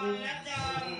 one, let down.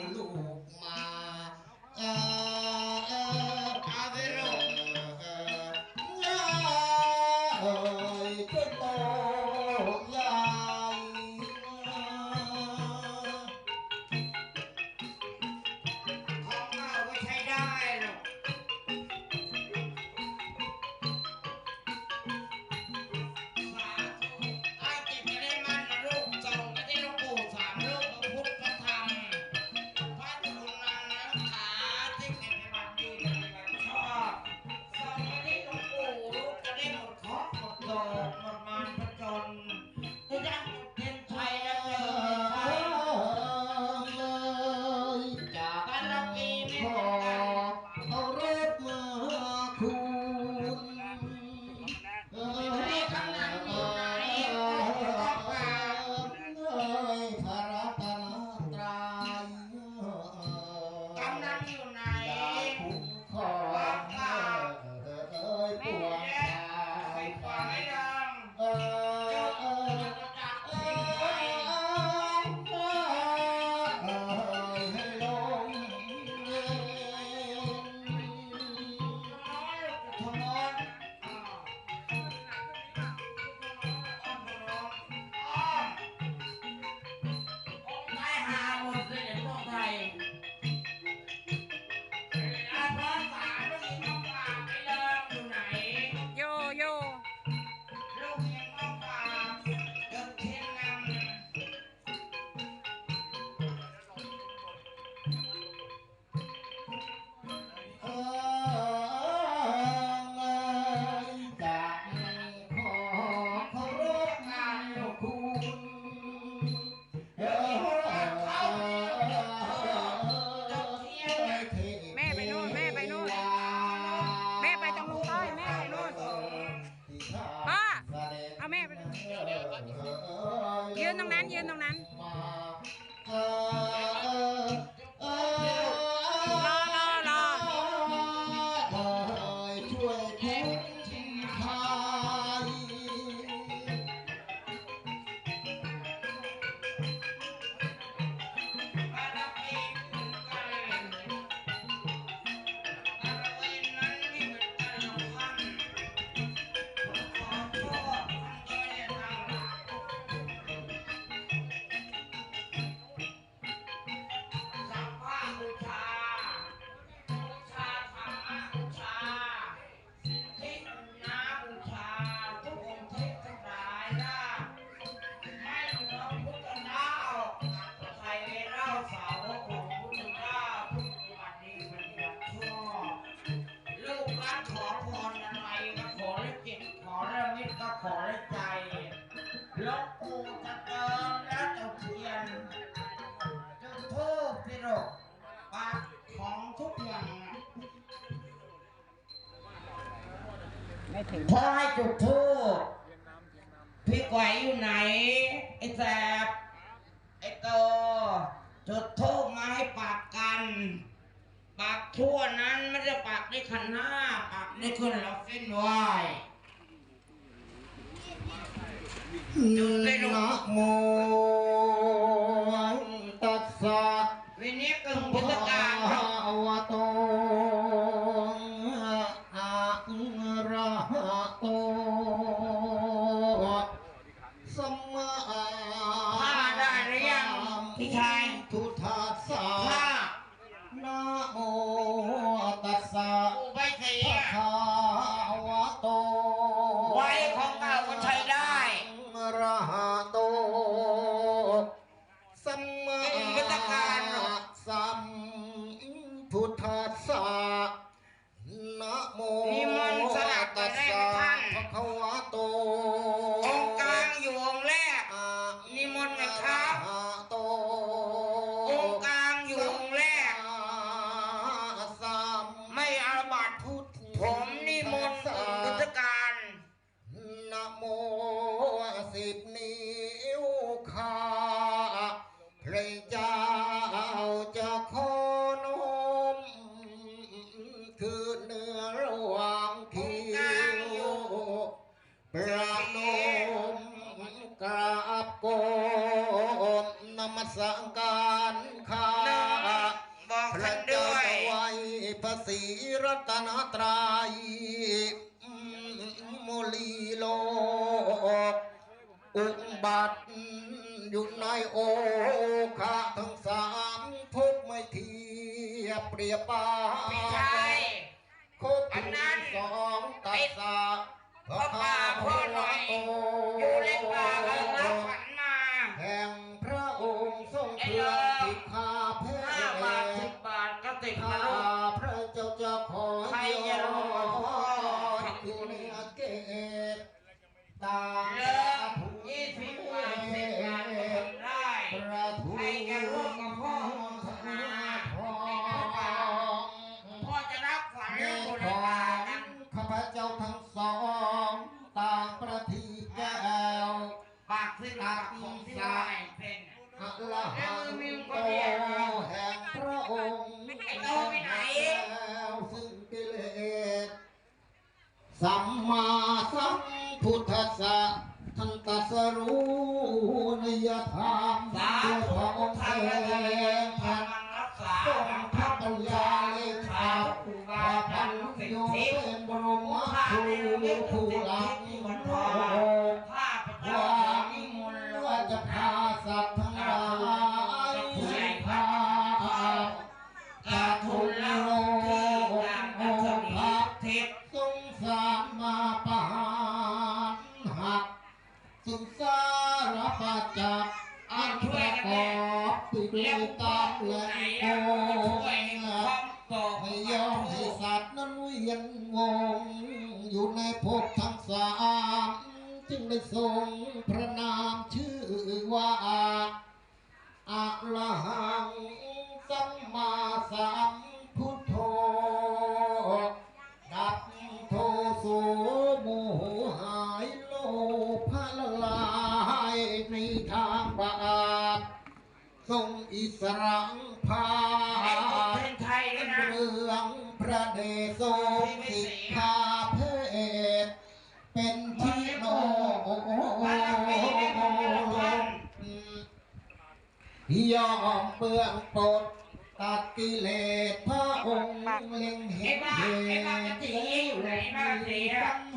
ยืนตรงนั้นยืนตรงนั้น ขอพรอะไรก็ขอเรื่ละกิตขอและมิตรก็ขอและใจลบกูจะเติมและจะเทียนจะดทูบพิรกปากของทุกอย่างไม่ถึอให้จุดทูบพี่ไกวอยู่ไหน ไอ้แสบไอ้โตจุดทูบมาให้ปากกัน ปากทั่วนั้นไม่ได้ปากในขันห้าปากในคนเราเส้นวายจุดนปลงโมตัสสะวินิกังพุทธกาอวตงอะระหะโตสมมาข้าได้หรือยังพี่ชาย โอค่าทั้งสามทุกไม่เทียบเปรียบปาไม่ใช่คบอันั้นสองตัดสาพระป่าพ่อหน่อยอยู่เล่นป่ากัน Amen. ปานหักสุสารพัจจากอันประกอบติดตางและโกงไม่ยอมให้สัตว์นั้นเวียนวงอยู่ในภพทั้งสามจึงได้ทรงพระนามชื่อว่าอะระหังสัมมาสัม รังพาเรื่องพระเดชทรงสิทธาเพศเป็นที่โนวันละปีได้บุญเดือนละพันยอมเบื้องปดตัดกิเลสพระองค์เล็งเห็นเหตุ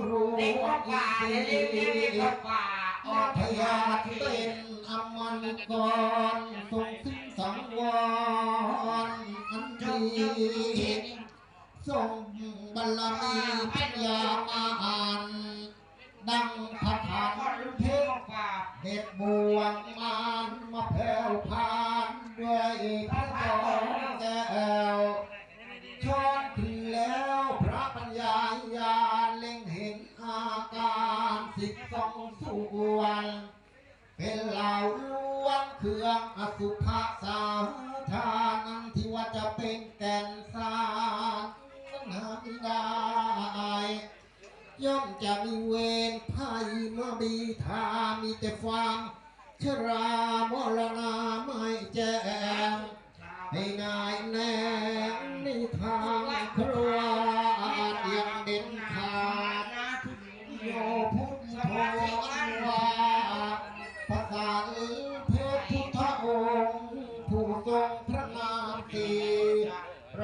รู้เด็กกว่าเด็กเด็กเด็กกว่าออกพพยาทิเป็นอมันกรทรงสิ้น สังวรอันดีกจุกจุกจิตทรงบารมีปัญญามาอ่านดังพระธาก็นเท่ชรกว่าเด็ดบวงมานมาแผ่วพานด้วยพระจอมแก้วช้อนถึงแล้วพระปัญญาญาเล็งเห็นอาการสิบสองส่วนเป็นเหล่า เครื่องอสุภาสาทานันที่ว่าจะเป็นแก่นสารนั้นหาได้ย่อมจะมีเวรภัยมาบีทามีแต่ความชรามรณาไม่แจ้งให้นายแน่ในทางครัว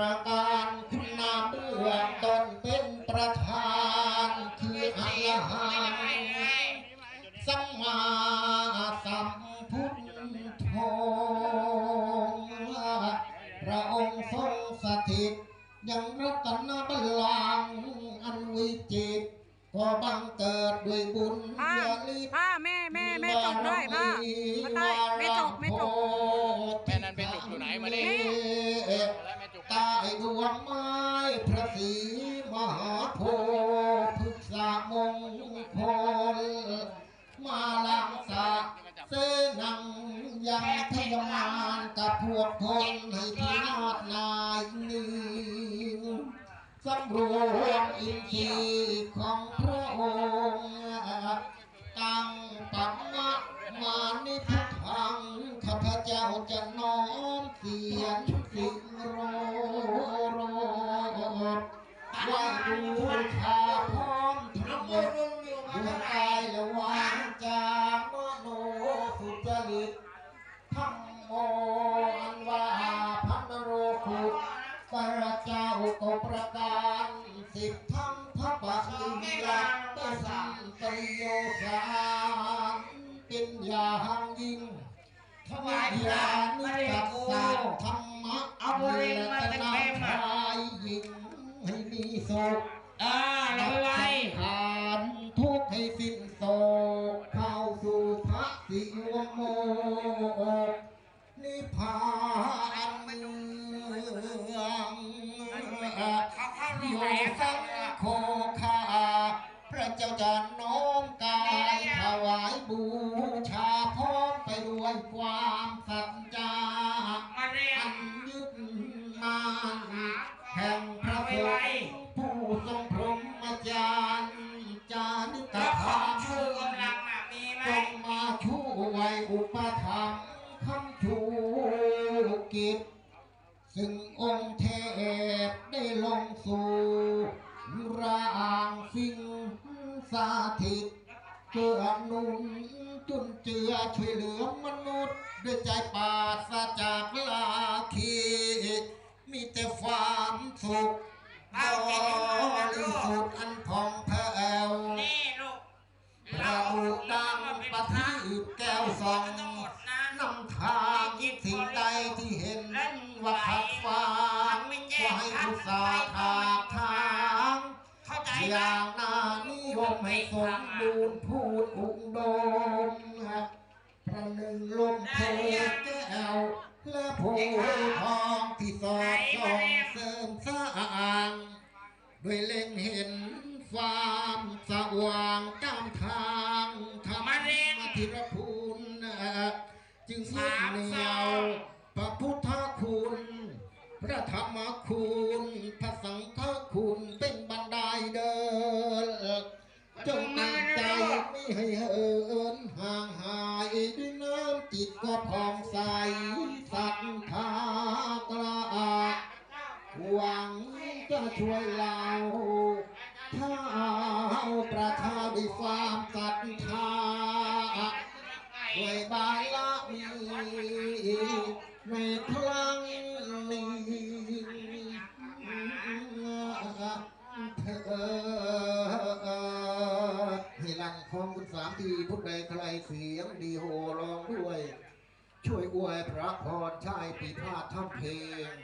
ประการคุณนามเบื้องต้นเป็นประธานคืออรหันต์สัมมาสัมพุทโธพระองค์ทรงสถิตยังรัตนบัลลังก์อันวิจิตรก็บังเกิดด้วยบุญอย่ารีบผ้าแม่แม่แม่จบด้วยผ้ามาใต้ พ ถวายพญาระณิไม่ได้กัสกูสะธรรมะเอาบริเวณมาเป็นนาเต็มอะชายหญิงให้มีสุขอ่าเราไว้ผ่านทุกข์ให้สิ้นโศกเข้าสู่พระสิวโมกนิพพานเมืองโยสังโคคาพระเจ้าจะน้อม ค์เทพได้ลงสู่ร่างสิ่งสาธิตเกื้อหนุนจุนเจือช่วยเหลือมนุษย์ ด้วยใจปราศจากลาคีมีแต่ความสุขบริสุทธิ์อันผ่องแผ้วนี่ลูกพระอุดังปะทีบแก้วสองนะนำทางสิ่งใด ย่างนานิยมให้สมบูรณ์พูดอุดมประหนึ่งลมโพแก้วและโพทองที่สอดส่องเสริมสร้างด้วยเล็งเห็นความสว่างก้ามทางธรรมธิรคุณจึงยึดเหนี่ยวพระพุทธคุณ พระธรรมคุณ ประทาด้วยความศรัทธาด้วยบารมีในครั้งนี้เธอให้ลังคองคุณสามทีพุทธใดใครเสียงดีโหร้องด้วย ช่วยอวยพระพรชายปีพาดทำเพลง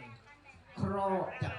ครอบจัก